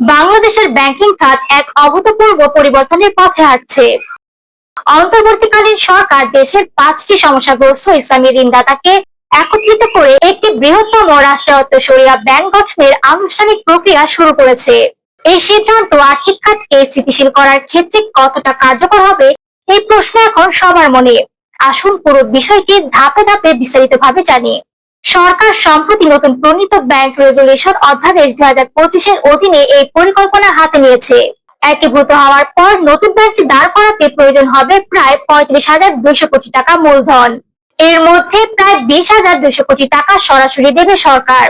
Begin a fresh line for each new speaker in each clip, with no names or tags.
বাংলাদেশের ব্যাংকিং খাত এক অভূতপূর্ব পরিবর্তনের পথে হাঁটছে। অন্তর্বর্তীকালীন সরকার দেশের পাঁচটি সমস্যাগ্রস্ত ইসলামী ঋণদাতাকে একত্রিত করে একটি বৃহত্তম রাষ্ট্রায়ত্ত সরিয়া ব্যাংক গঠনের আনুষ্ঠানিক প্রক্রিয়া শুরু করেছে। এই সিদ্ধান্ত আর্থিক খাতকে স্থিতিশীল করার ক্ষেত্রে কতটা কার্যকর হবে, এই প্রশ্ন এখন সবার মনে। আসুন পুরো বিষয়টি ধাপে ধাপে বিস্তারিতভাবে জানি। সরকার সম্প্রতি নতুন প্রণীত ব্যাংক রেজুলেশন অধ্যাদেশ দুই হাজার পঁচিশের অধীনে এই পরিকল্পনা হাতে নিয়েছে। একীভূত হওয়ার পর নতুন ব্যাংকটি দাঁড় করাতে প্রয়োজন হবে প্রায় পঁয়ত্রিশ হাজার দুইশো কোটি টাকা মূলধন। এর মধ্যে প্রায় বিশ হাজার দুইশো কোটি টাকা সরাসরি দেবে সরকার।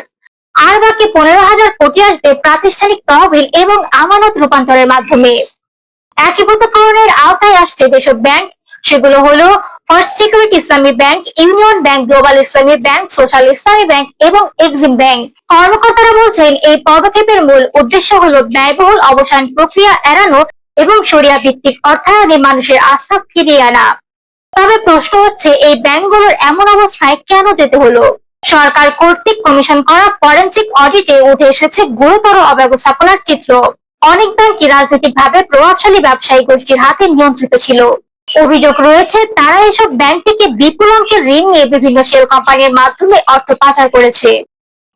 আর বাকি পনেরো হাজার কোটি আসবে প্রাতিষ্ঠানিক তহবিল এবং আমানত রূপান্তরের মাধ্যমে। একীভূতকরণের আওতায় আসছে যেসব ব্যাংক সেগুলো হলো First Security Islami Bank Union Bank Global Islami Bank Social Islami Bank এবং এক্সিম ব্যাংক কর্মকর্তারা বলছেন, এই পদক্ষেপের মূল উদ্দেশ্য হলো ব্যয়বহুল অবসান প্রক্রিয়া এড়ানো এবং সরিয়া ভিত্তিক অর্থায়নে মানুষের আস্থা ফিরিয়ে আনা। তবে প্রশ্ন হচ্ছে, এই ব্যাংকগুলোর এমন অবস্থায় কেন যেতে হলো? সরকার কর্তৃক কমিশন করা ফরেন্সিক অডিটে উঠে এসেছে গুরুতর অব্যবস্থাপনার চিত্র। অনেক ব্যাংকই রাজনৈতিকভাবে প্রভাবশালী ব্যবসায়ী গোষ্ঠীর হাতে নিয়ন্ত্রিত ছিল। অভিযোগ রয়েছে, তারা এসব ব্যাংক থেকে বিপুল অঙ্কের ঋণ নিয়ে বিভিন্ন শেল কোম্পানির মাধ্যমে অর্থ পাচার করেছে।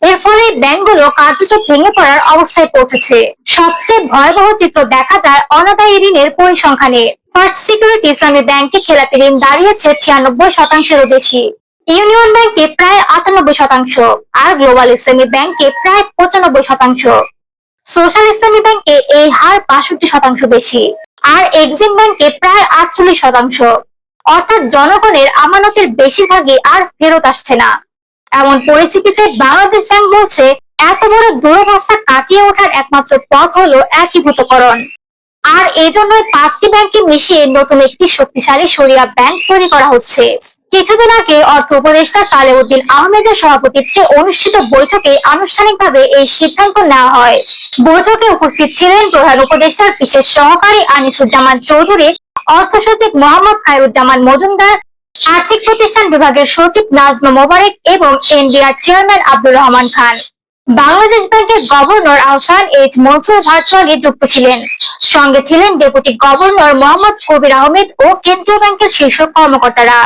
এর ফলে ব্যাংকগুলো কার্যত ভেঙে পড়ার অবস্থায় পৌঁছেছে। সবচেয়ে ভয়াবহ চিত্র দেখা যায় অনাদায়ী ঋণের পরিসংখ্যানে। ফার্স্ট সিকিউরিটি ইসলামী ব্যাংকে খেলাপি ঋণ দাঁড়িয়েছে ছিয়ানব্বই শতাংশেরও বেশি। ইউনিয়ন ব্যাংকে প্রায় আটানব্বই শতাংশ, আর গ্লোবাল ইসলামী ব্যাংকে প্রায় পঁচানব্বই শতাংশ। সোশ্যাল ইসলামী ব্যাংকে এই হার বাষট্টি শতাংশ বেশি। আর এক্সিম ব্যাংকে প্রায় আটচল্লিশ শতাংশ। অর্থাৎ জনগণের আমানতের বেশিরভাগই আর ফেরত আসছে না। এমন পরিস্থিতিতে বাংলাদেশ ব্যাংক বলছে, এত বড় দুরবস্থা কাটিয়ে ওঠার একমাত্র পথ হলো একীভূতকরণ। আর এজন্যই পাঁচটি ব্যাংকে মিশিয়ে নতুন একটি শক্তিশালী সরিয়া ব্যাংক তৈরি করা হচ্ছে। কিছুদিন আগে অর্থ উপদেষ্টা সালেউদ্দিন আহমেদের সভাপতিত্বে অনুষ্ঠিত বৈঠকে আনুষ্ঠানিকভাবে এই সিদ্ধান্ত নেওয়া হয়। বৈঠকে উপস্থিত ছিলেন প্রধান উপদেষ্টার বিশেষ সহকারী আনিসুজ্জামান চৌধুরী অর্থ সচিব মোহাম্মদ খায়রুজ্জামান মজুমদার, আর্থিক প্রতিষ্ঠান বিভাগের সচিব নাজমা মোবারক এবং এনবিআর চেয়ারম্যান আব্দুর রহমান খান। বাংলাদেশ ব্যাংকের governor Ahsan H Mansur virtually যুক্ত ছিলেন। সঙ্গে ছিলেন ডেপুটি গভর্নর মোহাম্মদ কবির আহমেদ ও কেন্দ্রীয় ব্যাংকের শীর্ষ কর্মকর্তারা।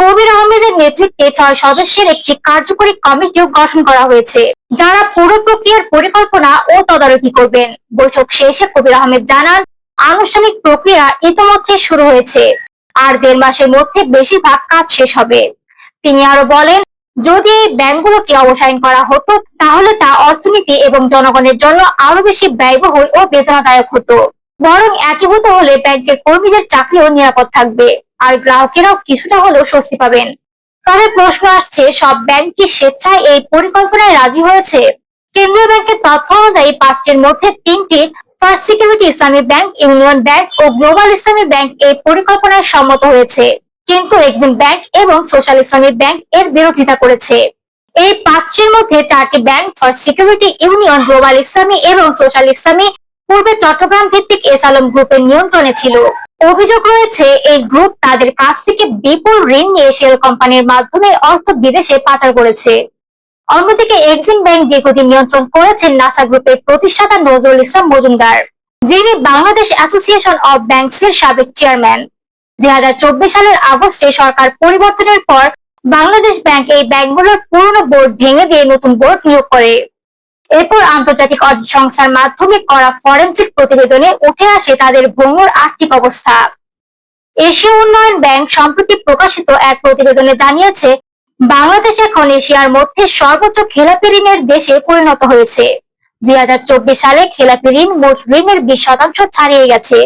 কবির আহমেদের নেতৃত্বে ছয় সদস্যের একটি কার্যকরী কমিটিও গঠন করা হয়েছে, যারা পুরো প্রক্রিয়ার পরিকল্পনা ও তদারকি করবেন। বৈঠক শেষে কবির আহমেদ জানান, আনুষ্ঠানিক প্রক্রিয়া ইতোমধ্যে শুরু হয়েছে, আর দেড় মাসের মধ্যে বেশিরভাগ কাজ শেষ হবে। তিনি আরও বলেন, যদি এই ব্যাংকগুলোকে অবসায়ন করা হতো, তাহলে তা অর্থনীতি এবং জনগণের জন্য আরও বেশি ব্যয়বহুল ও বেদনাদায়ক হতো। বরং একীভূত হলে ব্যাংকের কর্মীদের চাকরিও নিরাপদ থাকবে, আর গ্রাহকেরাও কিছুটা হলেও স্বস্তি পাবেন। তবে প্রশ্ন আসছে, সব ব্যাংক কি স্বেচ্ছায় এই পরিকল্পনায় রাজি হয়েছে? কেন্দ্রীয় ব্যাংকের তথ্য অনুযায়ী, পাঁচটির মধ্যে তিনটি First Security Islami Bank Union Bank ও গ্লোবাল ইসলামী ব্যাংক এই পরিকল্পনায় সম্মত হয়েছে। কিন্তু এক্সিম ব্যাংক এবং সোশ্যাল ইসলামী ব্যাংক এর বিরোধিতা করেছে। এই পাঁচটির মধ্যে চারটি bank First Security Union Global Islami এবং সোশ্যাল ইসলামী পূর্বে চট্টগ্রাম ভিত্তিক এস আলম গ্রুপের নিয়ন্ত্রণে ছিল। অভিযোগ রয়েছে, এই গ্রুপ তাদের কাছ থেকে বিপুল ঋণ নিয়ে কোম্পানির মাধ্যমে অর্থ বিদেশে পাচার করেছে। অন্যদিকে এক্সিম ব্যাংক দীর্ঘদিন নিয়ন্ত্রণ করেছেন নাসা গ্রুপের প্রতিষ্ঠাতা নজরুল ইসলাম মজুমদার, যিনি বাংলাদেশ অ্যাসোসিয়েশন অব ব্যাংকস এর সাবেক চেয়ারম্যান। দুই হাজার চব্বিশ সালের আগস্টে সরকার পরিবর্তনের পর বাংলাদেশ ব্যাংক এই ব্যাংকগুলোর পুরনো বোর্ড ভেঙে দিয়ে নতুন বোর্ড নিয়োগ করে। এরপর আন্তর্জাতিক সংস্থার মাধ্যমে করা ফরেন্সিক প্রতিবেদনে উঠে আসে তাদের ভঙ্গুর আর্থিক অবস্থা। এশীয় উন্নয়ন ব্যাংক সম্প্রতি প্রকাশিত এক প্রতিবেদনে জানিয়েছে, বাংলাদেশ এখন এশিয়ার মধ্যে সর্বোচ্চ খেলাপি ঋণের দেশে পরিণত হয়েছে। দুই হাজার চব্বিশ সালে খেলাপি ঋণ মোট ঋণের বিশ শতাংশ ছাড়িয়ে গেছে,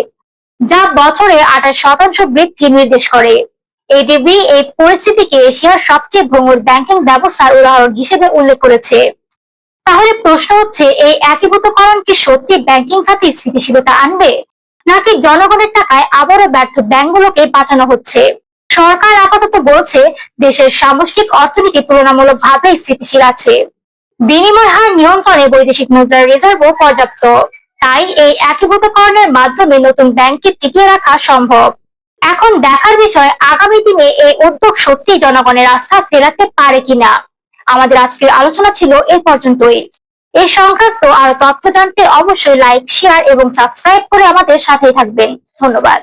যা বছরে আঠাশ শতাংশ বৃদ্ধি নির্দেশ করে। এডিবি এই পরিস্থিতিকে এশিয়ার সবচেয়ে ভঙ্গুর ব্যাংকিং ব্যবস্থার উদাহরণ হিসেবে উল্লেখ করেছে। তাহলে প্রশ্ন হচ্ছে, এই একীভূতকরণ কি সত্যি ব্যাংকিং খাতে স্থিতিশীলতা আনবে? নাকি জনগণের টাকায় আবারও ব্যর্থ ব্যাংকগুলোকে বাঁচানো হচ্ছে? সরকার আপাতত বলছে, দেশের সামষ্টিক অর্থনীতি তুলনামূলকভাবে স্থিতিশীল আছে। বিনিময় হার নিয়ন্ত্রণে বৈদেশিক মুদ্রার রিজার্ভও পর্যাপ্ত। তাই এই একীভূতকরণের মাধ্যমে নতুন ব্যাংককে টিকিয়ে রাখা সম্ভব। এখন দেখার বিষয়, আগামী দিনে এই উদ্যোগ সত্যি জনগণের আস্থা ফেরাতে পারে কিনা? আমাদের আজকের আলোচনা ছিল এই পর্যন্তই। এই সংক্রান্ত আরও তথ্য জানতে অবশ্যই লাইক শেয়ার এবং সাবস্ক্রাইব করে আমাদের সাথে থাকবেন। ধন্যবাদ।